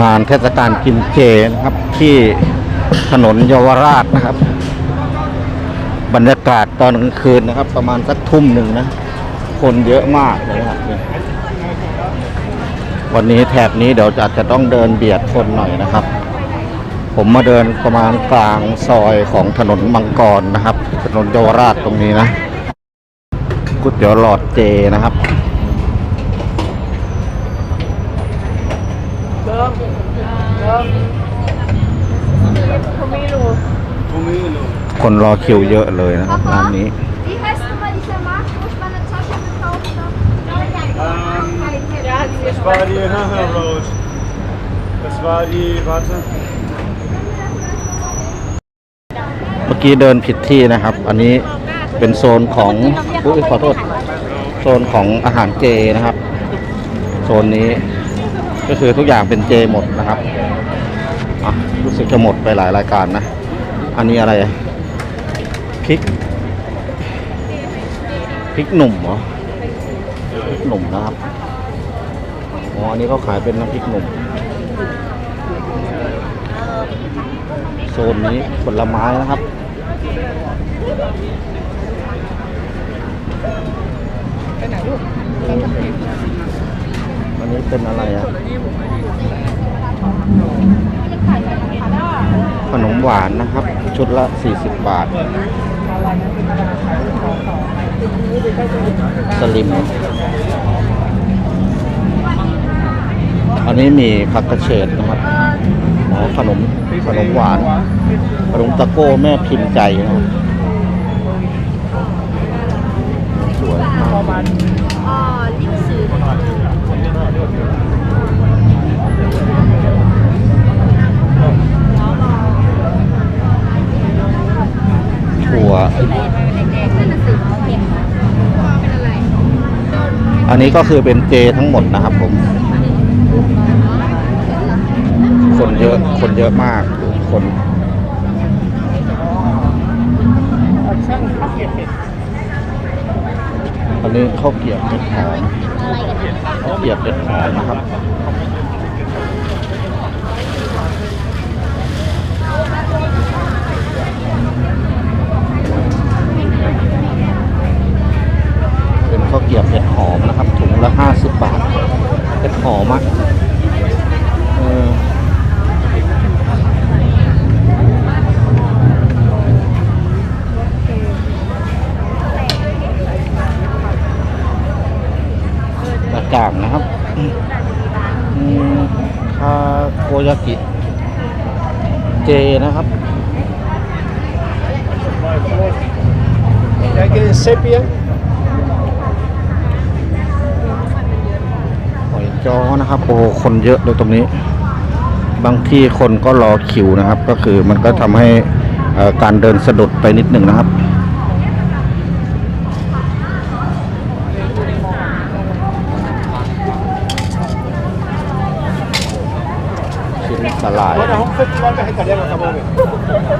งานเทศกาลกินเจนะครับที่ถนนเยาวราชนะครับ บรรยากาศตอนกลางคืนนะครับ ประมาณสักทุ่มหนึ่งนะ คนเยอะมากเลยครับวันนี้แถบนี้เดี๋ยวอาจจะต้องเดินเบียดคนหน่อยนะครับ ผมมาเดินประมาณกลางซอยของถนนมังกรนะครับ ถนนเยาวราชตรงนี้นะก๋วยเตี๋ยวหลอดเจนะครับ คนรอคิวเยอะเลยนะครับร้านนี้ Die Hesse mal die Markt, wo ich meine Tasche gekauft habe. Das war die Haha Road. Das war die, warte. เมื่อกี้เดินผิดที่นะครับ อันนี้เป็นโซนของอุ้ยขอโทษ โซนของอาหารเจนะครับ โซนนี้ก็คือทุกอย่างเป็นเจหมดนะครับอะรู้สึกจะหมดไปหลายรายการนะ อันนี้อะไร พริกพริกหนุ่มเหรอพริกหนุ่มนะครับอ๋ออันนี้เขาขายเป็นน้ำพริกหนุ่ม โซนนี้ผลไม้นะครับอันนี้เป็นอะไรอะ ขนมหวานนะครับ ชุดละ 40 บาท สลิม อันนี้มีผักกระเฉดนะครับอ๋อขนมขนมหวาน ขนมตะโก้แม่พิมพ์ใจนะครับสวยมาก ว อันนี้ก็คือเป็นเจทั้งหมดนะครับผม คนเยอะ คนเยอะมาก คนอันนี้ข้าวเกรียบเห็ดหอมข้าวเกรียบเห็ดหอมนะครับ ข้าวเกรียบเห็ดหอมนะครับ ถุงละห้าสิบบาทเห็ดหอมอะเออตะจ่างนะครับคาโกยากิเจนะครับ Kijk eens, sepia. หอย จอนะครับโอ้โหคนเยอะเลยตรงนี้ บางที่คนก็รอคิวนะครับ ก็คือมันก็ทำให้การเดินสะดุดไปนิดหนึ่งนะครับชิ้นสลาย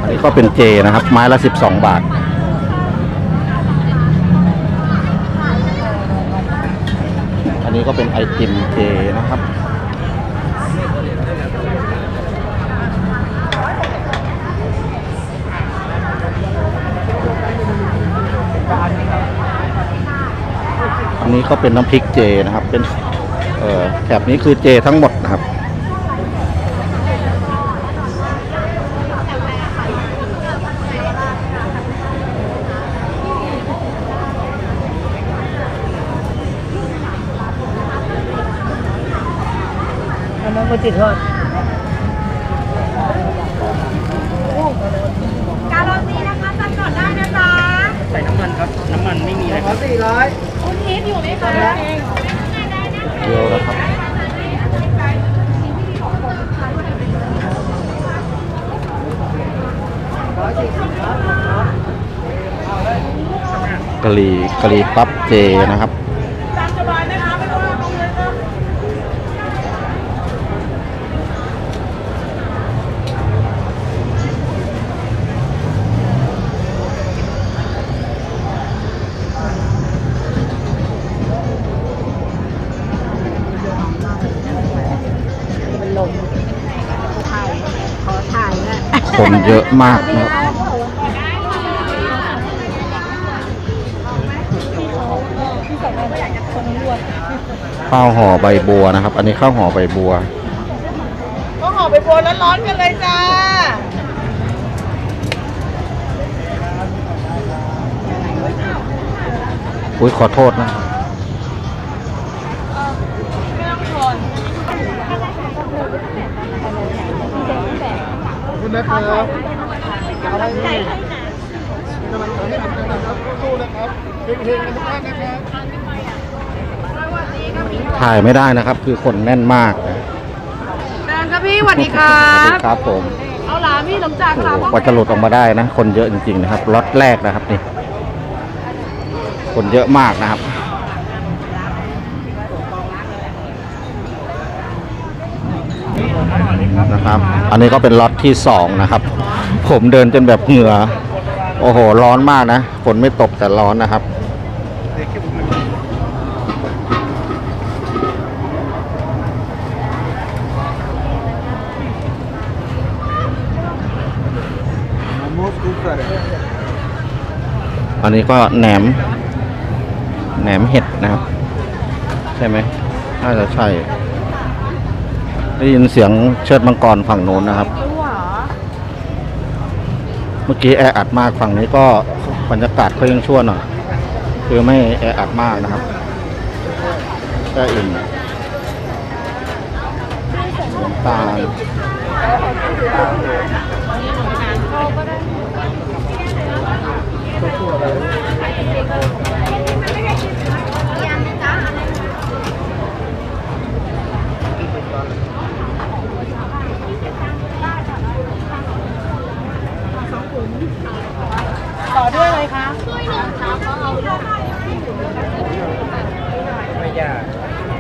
อันนี้ก็เป็นเจนะครับ ไม้ละ 12 บาท นนี้ก็เป็นไอติมเจนะครับอันนี้ก็เป็นน้ำพริกเจนะครับ เป็นแถบนี้คือเจทั้งหมดนะครับ อันนั้นก็ติดทอดการโรตีนะคะสั่งก่อนได้นะจ๊ะใส่น้ำมันครับ น้ำมันไม่มีเลยครับคุณทิพย์อยู่ไหมคะเดียวนะครับกะหรี่กะหรี่ปั๊บเจนะครับ เยอะมากนะครับข้าวห่อใบบัวนะครับ อันนี้ข้าวห่อใบบัวก็ห่อไปโบนร้อนๆกันเลยจ้าอุ้ยขอโทษนะ คุณนะครับสู้นะครับเฮงๆกันทุกท่านนะครับถ่ายไม่ได้นะครับ คือคนแน่นมากนะแดงครับพี่สวัสดีครัสวัสดีบครับผมเอาหลามพี่หลงจากหลามโอ้โหกว่าจะหลุดออกมาได้นะ คนเยอะจริงๆนะครับล็อตแรกนะครับนี่ คนเยอะมากนะครับ นะครับ อันนี้ก็เป็นล็อตที่สองนะครับ ผมเดินจนแบบเหงื่อ โอ้โห ร้อนมากนะ ฝนไม่ตกแต่ร้อนนะครับ อันนี้ก็แหนม แหนมเห็ดนะครับ ใช่ไหมน่าจะใช่ ได้ยินเสียงเชิดมังกรฝั่งโน้นนะครับ เมื่อกี้แออัดมากฝั่งนี้ก็บรรยากาศก็ยังชั่วหน่อยคือไม่แออัดมากนะครับได้อิ่ม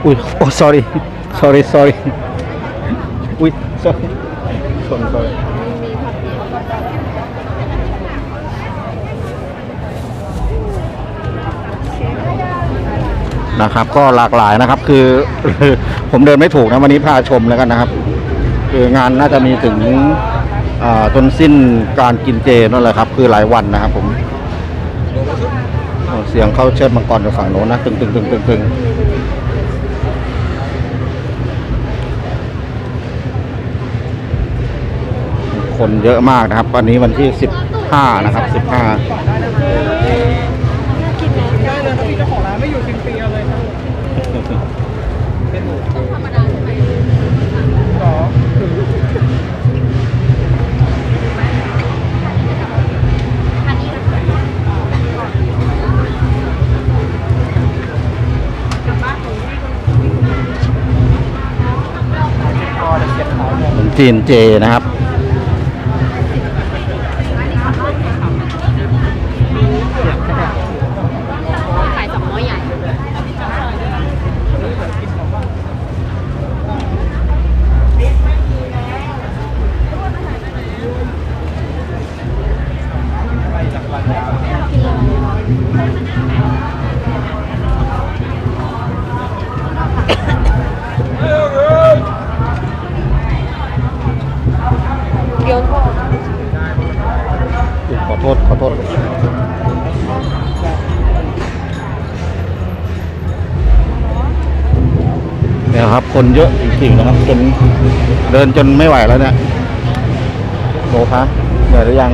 อุ้ยโอ้ sorry sorry sorry อุ้ย sorry sorry sorry นะครับ ก็หลากหลายนะครับ คือ ผมเดินไม่ถูกนะ วันนี้พาชมแล้วกันนะครับ คืองานน่าจะมีถึงจนสิ้นการกินเจนั่นแหละครับ คือหลายวันนะครับผมเสียงเข้าเชิดมังกรจากฝั่งโน้นนะ ตึงตึงตึงตึงตึง คนเยอะมากนะครับ วันนี้วันที่สิบห้านะครับสิบห้าได้เลยครับพี่เจ้าของร้านไม่อยู่สิบปีเอาเลยครับสองเป็นจีนเจนะครับ ขายสองร้อยใหญ่ ขอโทษ ขอโทษ เนี่ยครับ คนเยอะจริงๆนะครับ จนเดินจนไม่ไหวแล้วเนี่ยโลคะเหนื่อยหรือยัง